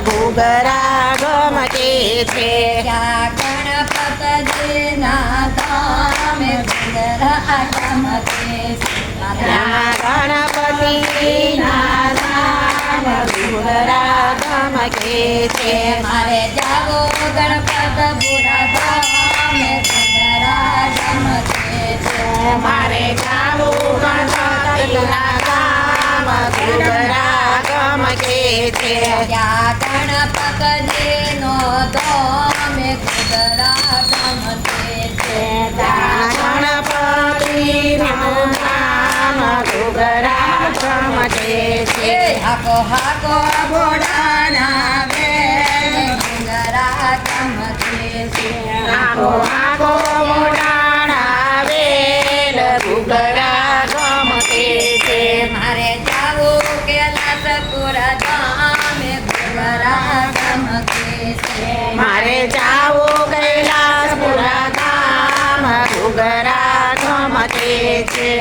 ઘૂઘરા ગમકે છે ગણપતિ ઘૂઘરા ગમકે છે. મારે જાગો ગણપત બુરા ગમકે છે. ત્યાં ગણપતજીનો ધામે ઘૂઘરા ગમકે છે. ત્યાં ગણપતિનું નામ ઘૂઘરા ગમકે છે. હાકો હાકો આખો મોડાણા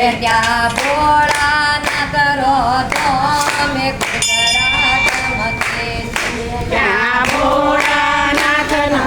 છે ત્યાં ભોળાના કરો ધામે ઘૂઘરા ગમકે છે ત્યાં ભોળાનાથનું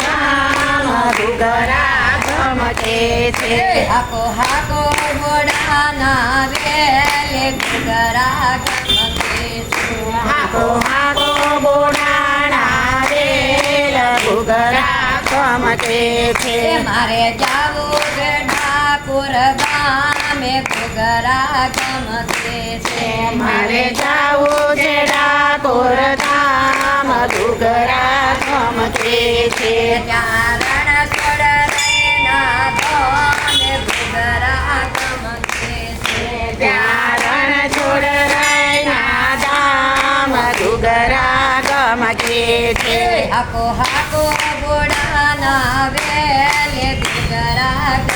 ગામ ઘૂઘરા ગમકે છે. હાકો હાકો ઘોડાના વેલે ઘૂઘરા ગમકે છે. આખો આખો બોડાણા વેલ ઘૂઘરા ગમકે છે. મારે જાવું છે ઠાકુર ગામે ઘૂઘરા ગમતે છે મારે જાવું છે ડાકોર ધામ ઘૂઘરા ગમતે છે ત્યાં રણછોડ રૈના ધામે ઘૂઘરા ગમતે છે ત્યાં રણ છોડ રૈના ધામ ઘૂઘરા ગમકે છે હાકો હાકો ઘોડાના વેલે ઘૂઘરા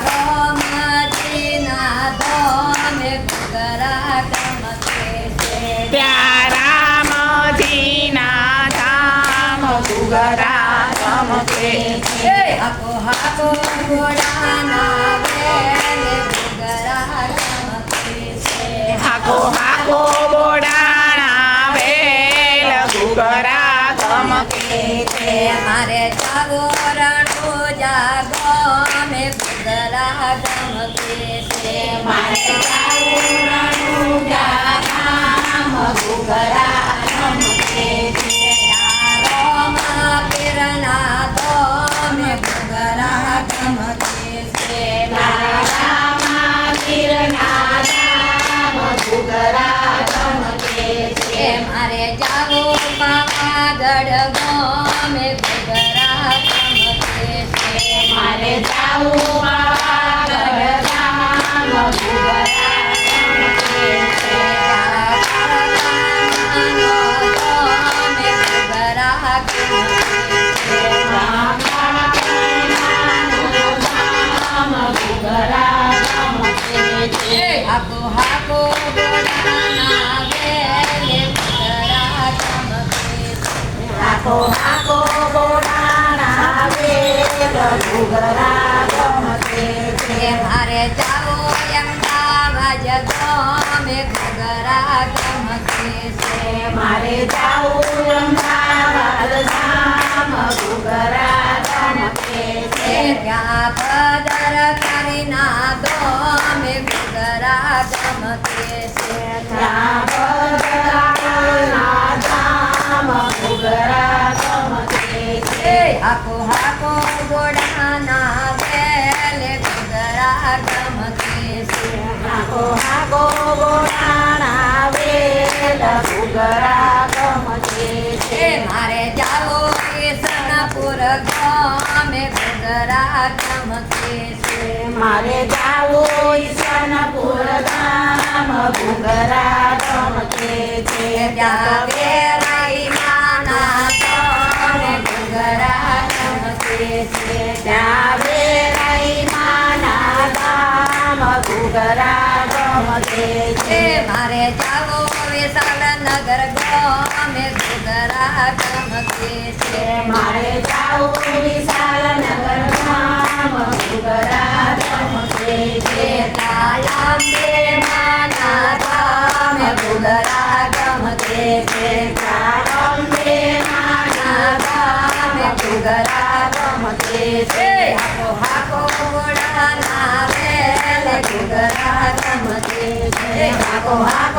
ગમકે છે એ હાકો ઘોડાના વેલે ઘૂઘરા ગમકે છે હાકો હાકો બોડાણા વેલ ઘૂઘરા ગમકે છે મારે જાવો રણુજા ગામે ઘૂઘરા ગમકે છે મારે મારે જાવો પાવાગઢ ગામે ઘૂઘરા ગમકે છે મારે જાવું પાવાગઢ ધામ ઘૂઘરા ગમકે મારે જાવો અમદાવાદ ગામે ઘૂઘરા ગમકે છે મારે જાવું અમદાવાદ ધામ ઘૂઘરા ગમકે છે ત્યાં પદર કરી ના ઘૂઘરા ધામ ઘૂઘરા છે હાકો હાકો ગોડાના વેલે ઘૂઘરા ગમકે છે. આખો આખો બોડાણા વેલ ઘૂઘરા ગમકે છે મારે જાવો કિશનપુર ગામે છે મારે જાવો ઈશાના પુરધામ ભૂગરા રમકે છે ત્યાં વેરાઈ માના તને ભૂગરા રમકે છે ત્યાં વેરાઈ માના ધામ. ભૂગરા રમકે છે. મારે જાવો વિશાલ નગર ગમે. ભૂગરા રમકે છે. ઘરા રમતે છે હાકો હાકો ઘોડા ના વેલ. ઘરા રમતે છે હાકો હાકો